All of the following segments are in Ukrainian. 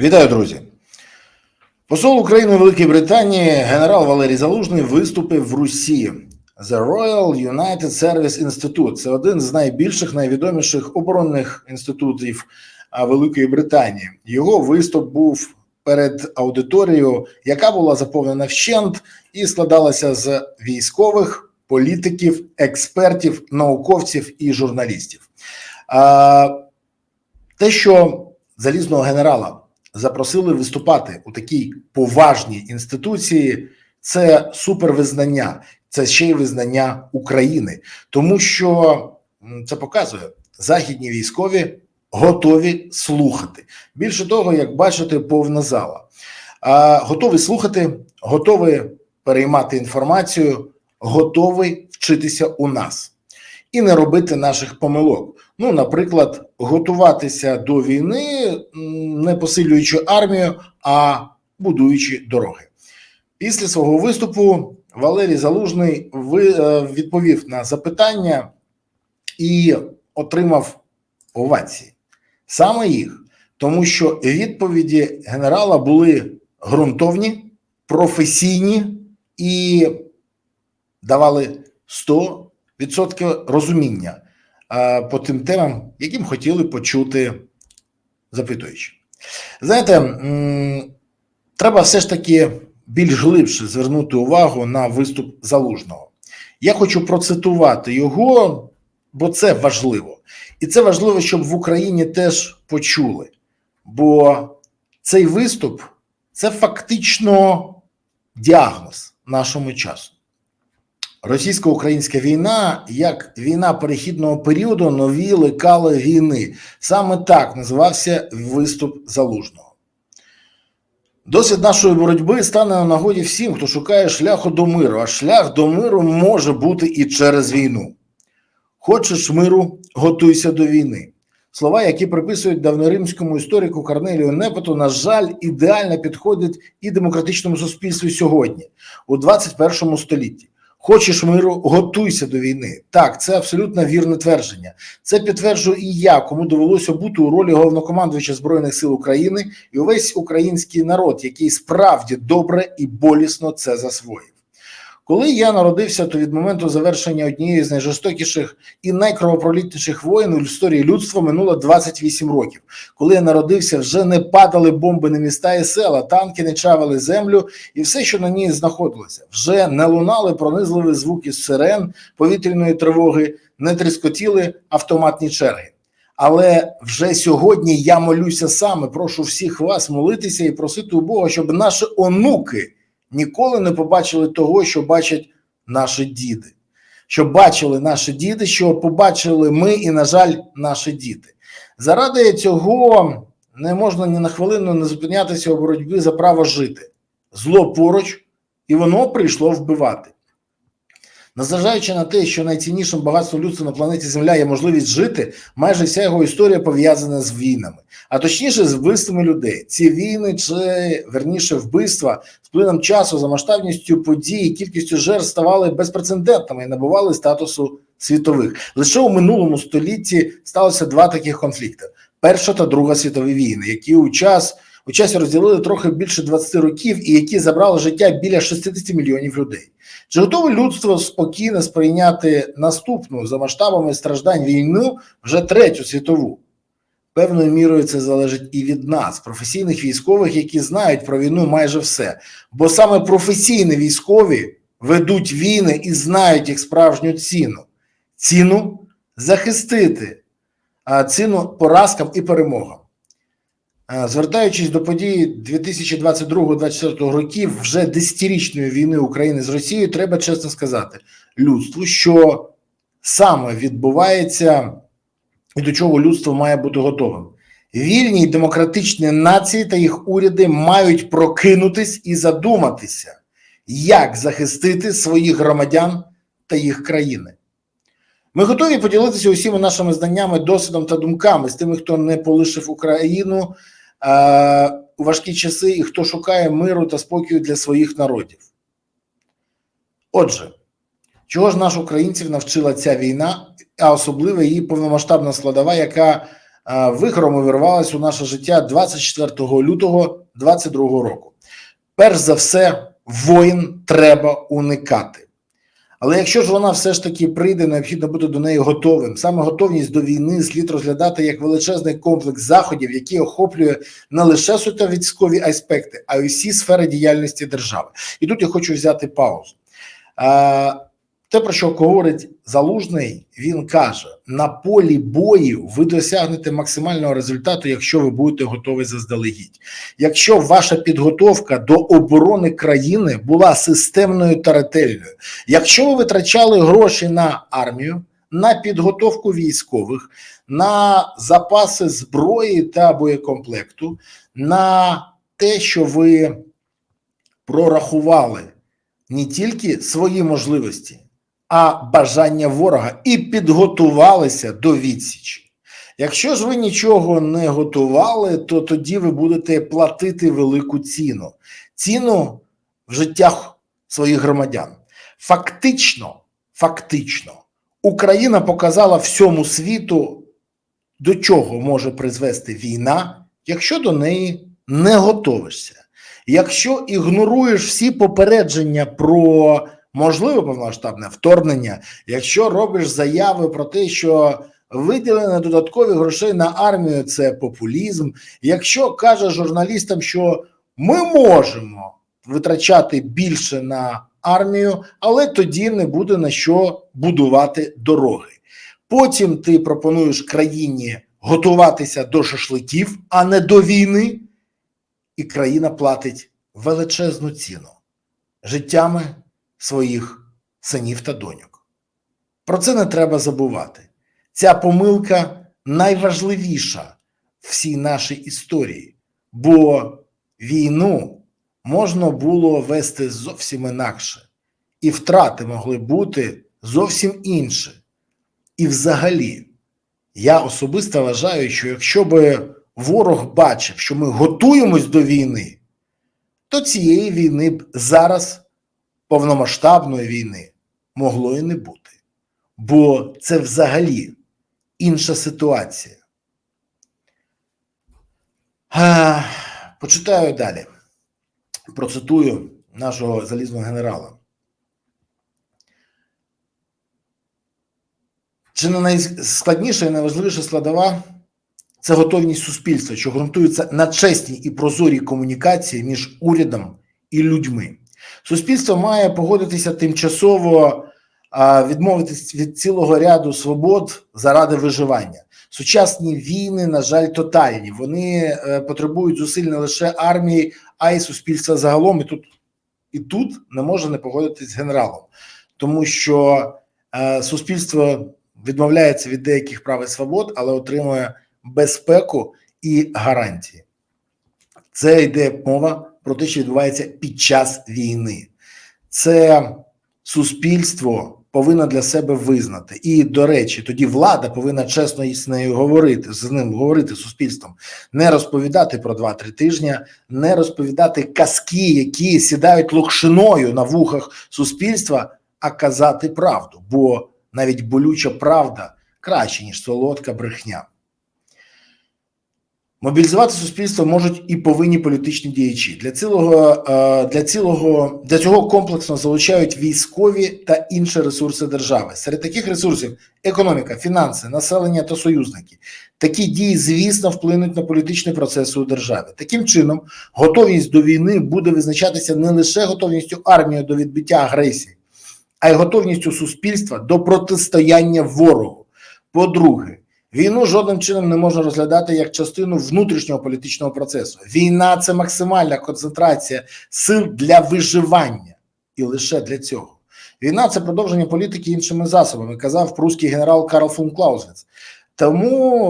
Вітаю, друзі. Посол України у Великій Британії генерал Валерій Залужний виступив в Русі. The Royal United Service Institute – це один з найбільших, найвідоміших оборонних інститутів Великої Британії. Його виступ був перед аудиторією, яка була заповнена вщент і складалася з військових, політиків, експертів, науковців і журналістів. Те, що залізного генерала запросили виступати у такій поважній інституції, це супервизнання, це ще й визнання України, тому що це показує західні військові готові слухати. Більше того, як бачите, повна зала. А, готові слухати, готові переймати інформацію, готові вчитися у нас і не робити наших помилок. Ну, наприклад, готуватися до війни, не посилюючи армію, а будуючи дороги. Після свого виступу Валерій Залужний е, відповів на запитання і отримав овації. Саме їх, тому що відповіді генерала були ґрунтовні, професійні і давали 100% розуміння по тим темам, яким хотіли почути запитуючі. Знаєте, треба все ж таки більш глибше звернути увагу на виступ залужного. Я хочу процитувати його, бо це важливо. І це важливо, щоб в Україні теж почули. Бо цей виступ це фактично діагноз нашому часу. Російсько-українська війна як війна перехідного періоду, нові лекали війни. Саме так називався виступ залужного. Досвід нашої боротьби стане на нагоді всім, хто шукає шляху до миру, а шлях до миру може бути і через війну. Хочеш миру, готуйся до війни. Слова, які приписують давноримському історику Корнелію Непоту, на жаль, ідеально підходять і демократичному суспільству сьогодні, у 21 столітті. Хочеш миру, готуйся до війни. Так, це абсолютно вірне твердження. Це підтверджую і я, кому довелося бути у ролі головнокомандувача Збройних сил України і увесь український народ, який справді добре і болісно це засвоїв. Коли я народився, то від моменту завершення однієї з найжорстокіших і найкровопролітніших воєн в історії людства минуло 28 років. Коли я народився, вже не падали бомби на міста і села, танки не чавили землю, і все, що на ній знаходилося, вже не лунали пронизливі звуки сирен, повітряної тривоги, не тріскотіли автоматні черги. Але вже сьогодні я молюся саме, прошу всіх вас молитися і просити у Бога, щоб наші онуки ніколи не побачили того, що бачать наші діди. Що бачили наші діди, що побачили ми, і, на жаль, наші діти. Заради цього не можна ні на хвилину не зупинятися у боротьбі за право жити. Зло поруч, і воно прийшло вбивати. Незважаючи на те, що найціннішим багатством людства на планеті Земля є можливість жити, майже вся його історія пов'язана з війнами, а точніше з вбивствами людей. Ці війни, чи верніше вбивства, з плином часу за масштабністю подій, і кількістю жертв ставали безпрецедентними і набували статусу світових. Лише у минулому столітті сталося два таких конфлікти: Перша та Друга світові війни, які у час у часі розділили трохи більше 20 років і які забрали життя біля 60 мільйонів людей. Чи готове людство спокійно сприйняти наступну за масштабами страждань війну вже третю світову? Певною мірою це залежить і від нас, професійних військових, які знають про війну майже все. Бо саме професійні військові ведуть війни і знають їх справжню ціну. Ціну захистити, а ціну поразкам і перемогам. Е, Звертаючись до подій 2022-2024 років вже десятирічної війни України з Росією, треба чесно сказати людству, що саме відбувається і до чого людство має бути готовим. Вільні й демократичні нації та їх уряди мають прокинутись і задуматися, як захистити своїх громадян та їх країни. Ми готові поділитися усіма нашими знаннями, досвідом та думками з тими, хто не полишив Україну у важкі часи і хто шукає миру та спокою для своїх народів. Отже, чого ж наш українців навчила ця війна, а особливо її повномасштабна складова, яка вихором увірвалась у наше життя 24 лютого 22 року. Перш за все, воїн треба уникати. Але якщо ж вона все ж таки прийде, необхідно бути до неї готовим. Саме готовність до війни слід розглядати як величезний комплекс заходів, який охоплює не лише суто військові аспекти, а й усі сфери діяльності держави. І тут я хочу взяти паузу. Те, про що говорить Залужний, він каже: на полі бою ви досягнете максимального результату, якщо ви будете готові заздалегідь. Якщо ваша підготовка до оборони країни була системною та ретельною, якщо ви витрачали гроші на армію, на підготовку військових, на запаси зброї та боєкомплекту, на те, що ви прорахували не тільки свої можливості, а бажання ворога і підготувалися до відсічі. Якщо ж ви нічого не готували, то тоді ви будете платити велику ціну, ціну в життях своїх громадян. Фактично, фактично, Україна показала всьому світу, до чого може призвести війна, якщо до неї не готовишся. Якщо ігноруєш всі попередження про можливе повномасштабне вторгнення, якщо робиш заяви про те, що виділення додаткових грошей на армію це популізм, якщо кажеш журналістам, що ми можемо витрачати більше на армію, але тоді не буде на що будувати дороги. Потім ти пропонуєш країні готуватися до шашликів, а не до війни, і країна платить величезну ціну життями своїх синів та доньок. Про це не треба забувати. Ця помилка найважливіша в всій нашій історії, бо війну можна було вести зовсім інакше, і втрати могли бути зовсім інші. І взагалі, я особисто вважаю, що якщо би ворог бачив, що ми готуємось до війни, то цієї війни б зараз повномасштабної війни могло і не бути. Бо це взагалі інша ситуація. А, почитаю далі. Процитую нашого залізного генерала. Чи не найскладніша і найважливіша складова це готовність суспільства, що ґрунтується на чесній і прозорій комунікації між урядом і людьми. Суспільство має погодитися тимчасово відмовитись від цілого ряду свобод заради виживання. Сучасні війни, на жаль, тотальні. Вони е, потребують зусиль не лише армії, а й суспільства загалом. І тут і тут не може не погодитись з генералом, тому що е, суспільство відмовляється від деяких прав і свобод, але отримує безпеку і гарантії. Це йде мова про те, що відбувається під час війни. Це суспільство повинно для себе визнати. І, до речі, тоді влада повинна чесно з нею говорити, з ним говорити суспільством, не розповідати про 2-3 тижні, не розповідати казки, які сідають локшиною на вухах суспільства, а казати правду. Бо навіть болюча правда краще, ніж солодка брехня. Мобілізувати суспільство можуть і повинні політичні діячі. Для цілого для цілого для цього комплексно залучають військові та інші ресурси держави. Серед таких ресурсів економіка, фінанси, населення та союзники. Такі дії, звісно, вплинуть на політичні процеси у державі. Таким чином, готовність до війни буде визначатися не лише готовністю армії до відбиття агресії, а й готовністю суспільства до протистояння ворогу. По-друге, Війну жодним чином не можна розглядати як частину внутрішнього політичного процесу. Війна це максимальна концентрація сил для виживання, і лише для цього. Війна це продовження політики іншими засобами, казав прусський генерал Карл фон Клаузвіц. Тому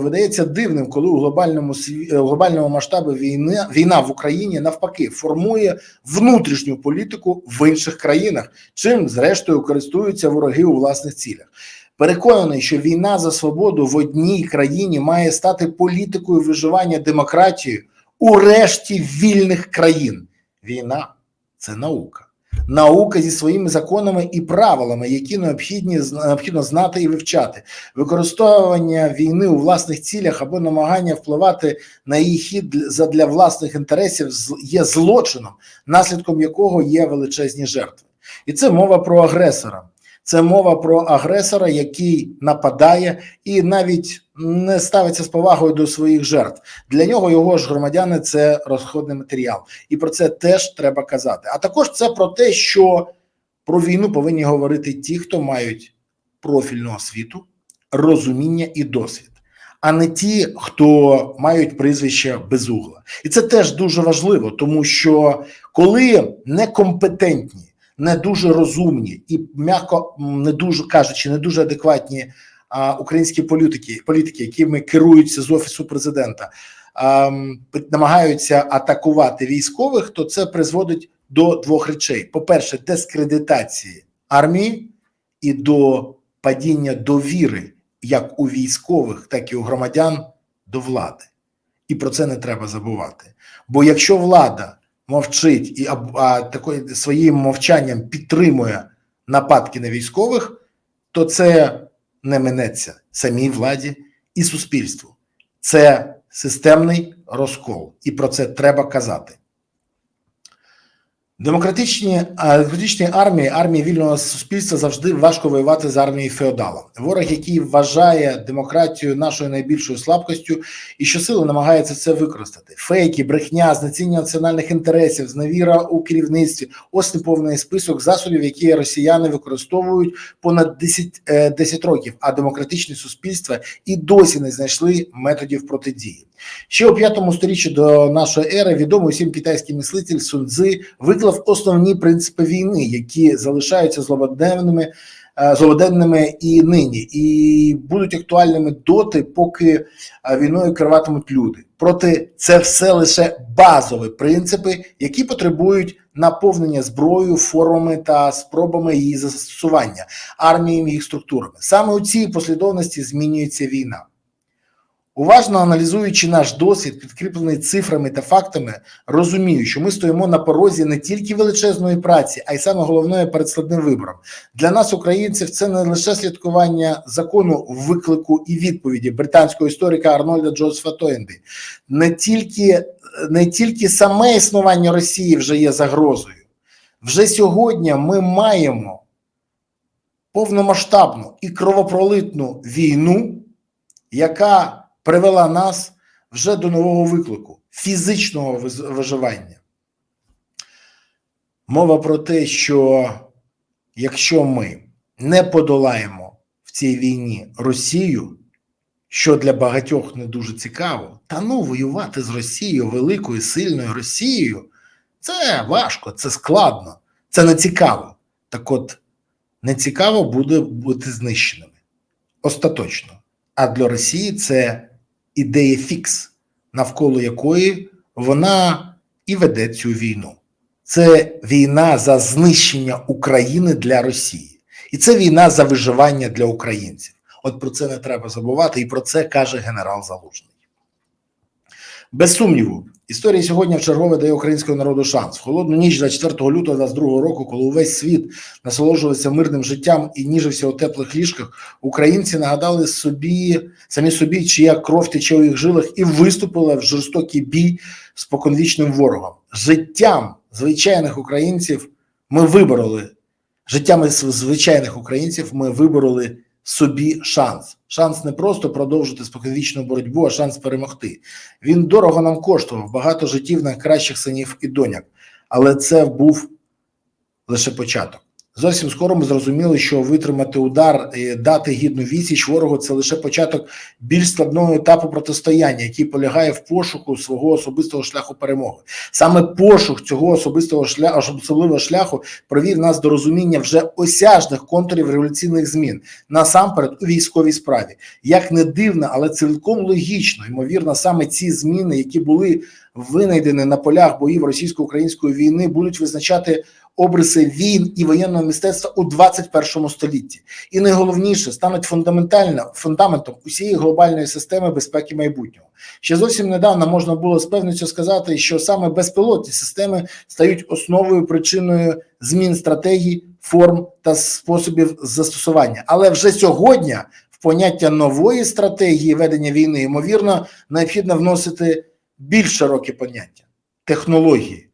е, видається дивним, коли у глобальному сві... у глобальному масштабі війни війна в Україні навпаки формує внутрішню політику в інших країнах, чим зрештою користуються вороги у власних цілях. Переконаний, що війна за свободу в одній країні має стати політикою виживання демократії у решті вільних країн. Війна це наука. Наука зі своїми законами і правилами, які необхідні необхідно знати і вивчати, використовування війни у власних цілях або намагання впливати на її хід задля власних інтересів є злочином, наслідком якого є величезні жертви, і це мова про агресора. Це мова про агресора, який нападає і навіть не ставиться з повагою до своїх жертв. Для нього його ж громадяни це розходний матеріал, і про це теж треба казати. А також це про те, що про війну повинні говорити ті, хто мають профільну освіту, розуміння і досвід, а не ті, хто мають прізвище безугла. І це теж дуже важливо, тому що коли некомпетентні не дуже розумні і, м'яко не дуже кажучи, не дуже адекватні а, українські політики, політики, якими керуються з офісу президента, а, намагаються атакувати військових, то це призводить до двох речей: по-перше, дискредитації армії і до падіння довіри як у військових, так і у громадян до влади. І про це не треба забувати. Бо якщо влада мовчить і а, а такої своїм мовчанням підтримує нападки на військових, то це не минеться самій владі і суспільству. Це системний розкол, і про це треба казати. Демократичні демократичні армії, армії вільного суспільства завжди важко воювати з армією феодала. Ворог, який вважає демократію нашою найбільшою слабкістю, і щосили намагається це використати. Фейки, брехня, знецінення національних інтересів, зневіра у керівництві. Ось неповний список засобів, які росіяни використовують понад 10, 10 років. А демократичні суспільства і досі не знайшли методів протидії. Ще у п'ятому сторіччі до нашої ери відомий усім китайський мислитель Сундзи виклав основні принципи війни, які залишаються злободенними, злободенними і нині, і будуть актуальними доти, поки війною керуватимуть люди. Проте це все лише базові принципи, які потребують наповнення зброєю, формами та спробами її застосування арміями їх структурами. Саме у цій послідовності змінюється війна. Уважно аналізуючи наш досвід, підкріплений цифрами та фактами, розумію, що ми стоїмо на порозі не тільки величезної праці, а й саме головне перед складним вибором. Для нас, українців, це не лише слідкування закону виклику і відповіді британського історика Арнольда Джозефа Тойнди. Не тільки, не тільки саме існування Росії вже є загрозою. Вже сьогодні ми маємо повномасштабну і кровопролитну війну, яка привела нас вже до нового виклику фізичного виживання. Мова про те, що якщо ми не подолаємо в цій війні Росію, що для багатьох не дуже цікаво, та ну воювати з Росією, великою сильною Росією, це важко, це складно, це не цікаво. Так от, не цікаво буде бути знищеними остаточно. А для Росії це ідея фікс, навколо якої вона і веде цю війну. Це війна за знищення України для Росії, і це війна за виживання для українців. От про це не треба забувати, і про це каже генерал Залужний. Без сумніву, історія сьогодні в чергове дає українському народу шанс. В холодну ніч 24 лютого 22 року, коли увесь світ насолоджувався мирним життям і ніжився у теплих ліжках, українці нагадали собі самі собі, чия кров тече у їх жилах, і виступили в жорстокий бій з поконвічним ворогом. Життям звичайних українців ми вибороли життями звичайних українців. Ми вибороли собі шанс. Шанс не просто продовжити споконвічну боротьбу, а шанс перемогти. Він дорого нам коштував багато життів найкращих синів і доняк, але це був лише початок. Зовсім скоро ми зрозуміли, що витримати удар, і дати гідну відсіч ворогу це лише початок більш складного етапу протистояння, який полягає в пошуку свого особистого шляху перемоги. Саме пошук цього особистого шляху особливого шляху провів нас до розуміння вже осяжних контурів революційних змін насамперед у військовій справі. Як не дивно, але цілком логічно, ймовірно, саме ці зміни, які були винайдені на полях боїв російсько-української війни, будуть визначати обриси війн і воєнного мистецтва у 21 столітті, і найголовніше стануть фундаментально фундаментом усієї глобальної системи безпеки майбутнього. Ще зовсім недавно можна було з певністю сказати, що саме безпілотні системи стають основою причиною змін стратегій, форм та способів застосування. Але вже сьогодні в поняття нової стратегії ведення війни ймовірно необхідно вносити більш широкі поняття технології.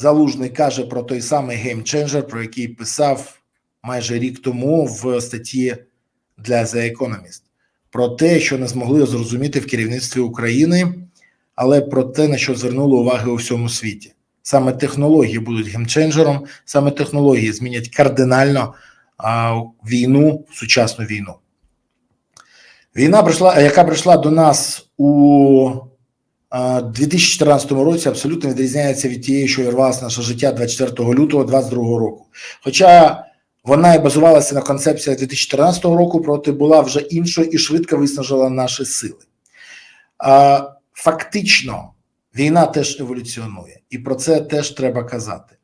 Залужний каже про той самий геймченджер, про який писав майже рік тому в статті для The Economist, про те, що не змогли зрозуміти в керівництві України, але про те, на що звернули уваги у всьому світі. Саме технології будуть геймченджером, саме технології змінять кардинально а, війну, сучасну війну. Війна прийшла, яка прийшла до нас у 2014 році абсолютно відрізняється від тієї, що вірвалася наше життя 24 лютого 2022 року. Хоча вона і базувалася на концепціях 2014 року, проте була вже іншою і швидко виснажила наші сили. Фактично, війна теж еволюціонує, і про це теж треба казати.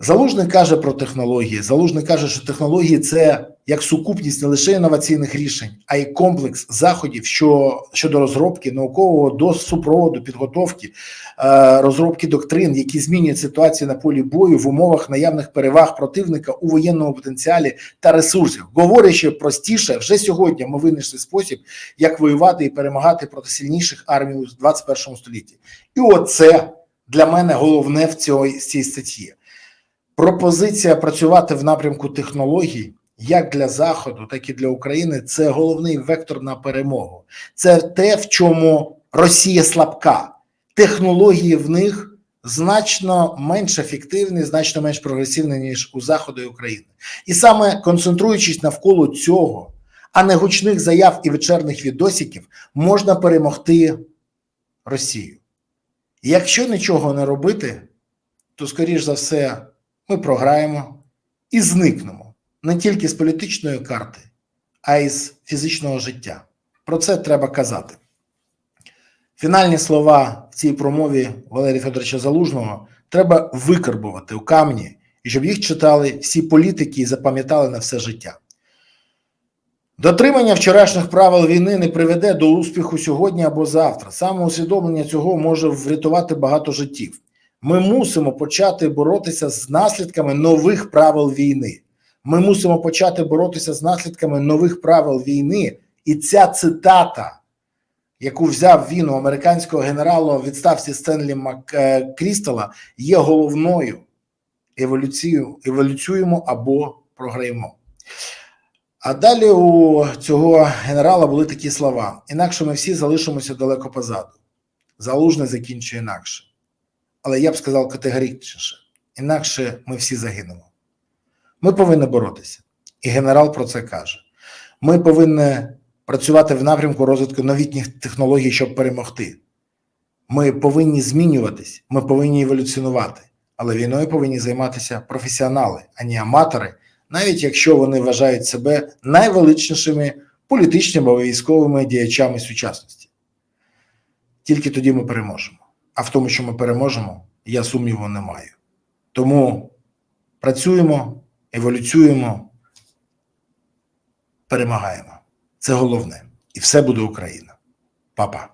Залужний каже про технології. Залужний каже, що технології це як сукупність не лише інноваційних рішень, а й комплекс заходів що, щодо розробки наукового до супроводу, підготовки, е, розробки доктрин, які змінюють ситуацію на полі бою в умовах наявних переваг противника у воєнному потенціалі та ресурсах. Говорячи простіше, вже сьогодні ми винайшли спосіб, як воювати і перемагати проти сильніших армій у 21 столітті. І оце для мене головне в цій, цій статті. Пропозиція працювати в напрямку технологій як для Заходу, так і для України це головний вектор на перемогу. Це те, в чому Росія слабка. Технології в них значно менш ефективні, значно менш прогресивні, ніж у Заходу і України. І саме концентруючись навколо цього, а не гучних заяв і вечірних відосиків, можна перемогти Росію. Якщо нічого не робити, то скоріш за все ми програємо і зникнемо не тільки з політичної карти, а й з фізичного життя. Про це треба казати. Фінальні слова в цій промові Валерія Федоровича Залужного треба викарбувати у камні, і щоб їх читали всі політики і запам'ятали на все життя. Дотримання вчорашніх правил війни не приведе до успіху сьогодні або завтра. Саме усвідомлення цього може врятувати багато життів. Ми мусимо почати боротися з наслідками нових правил війни. Ми мусимо почати боротися з наслідками нових правил війни. І ця цитата, яку взяв він у американського генерала у відставці Стенлі Маккрістала, є головною еволюцією. Еволюціюємо або програємо. А далі у цього генерала були такі слова: інакше ми всі залишимося далеко позаду. Залужний закінчує інакше. Але я б сказав категоричніше: інакше ми всі загинемо. Ми повинні боротися. І генерал про це каже: ми повинні працювати в напрямку розвитку новітніх технологій, щоб перемогти. Ми повинні змінюватись, ми повинні еволюціонувати, але війною повинні займатися професіонали, а не аматори, навіть якщо вони вважають себе найвеличнішими політичними або військовими діячами сучасності. Тільки тоді ми переможемо. А в тому, що ми переможемо, я сумніву не маю. Тому працюємо, еволюціюємо, перемагаємо. Це головне. І все буде Україна. Па-па.